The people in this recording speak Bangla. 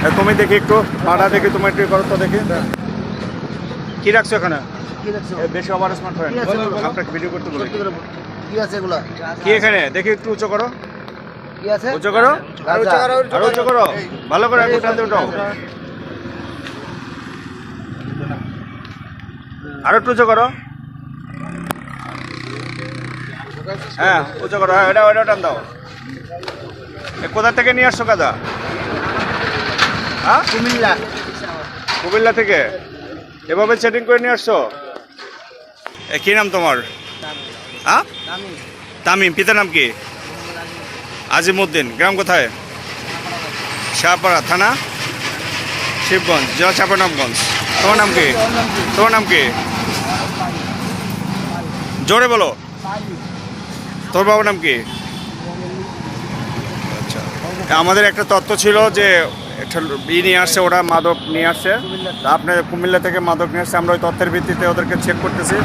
এ, তুমি দেখি একটু পাড়া দেখি তুমি একটু করো তো দেখি। কি রাখছো এখানে? বেশি ওভার স্মার্ট হয় আপনাকে ভিডিও করতে বলে। কি আছে এগুলা? কি এখানে? দেখি একটু উঁচু করো। কি আছে? উঁচু করো। আরও উঁচু করো ভালো করে একটু টানতে উঠাও। আরও একটু উঁচু করো। হ্যাঁ উঁচু করো। হ্যাঁ এটা ওটা টান দাও। কোথা থেকে নিয়ে আসছো কাদা হ্যাঁ? কুমিল্লা। কুমিল্লা থেকে। এভাবে সেটিং করে নিয়ে আসছো? এ কি নাম তোমার? হ্যাঁ? তামিম। পিতার নাম কি? আজিমুদ্দিন গ্রাম কোথায়? শাহপাড়া। থানা? শিবগঞ্জ জেলা চাপানামগঞ্জ তোমার নাম কি? তোমার নাম কি? জোরে বলো। তোর বাবার নাম কি? আচ্ছা। আমাদের একটা তত্ত্ব ছিল যে একটা ই নিয়ে আসে ওরা মাদক নিয়ে আসে আপনার আপনি কুমিল্লা থেকে মাদক নিয়ে আসছে, আমরা ওই তথ্যের ভিত্তিতে ওদেরকে চেক করতেছি।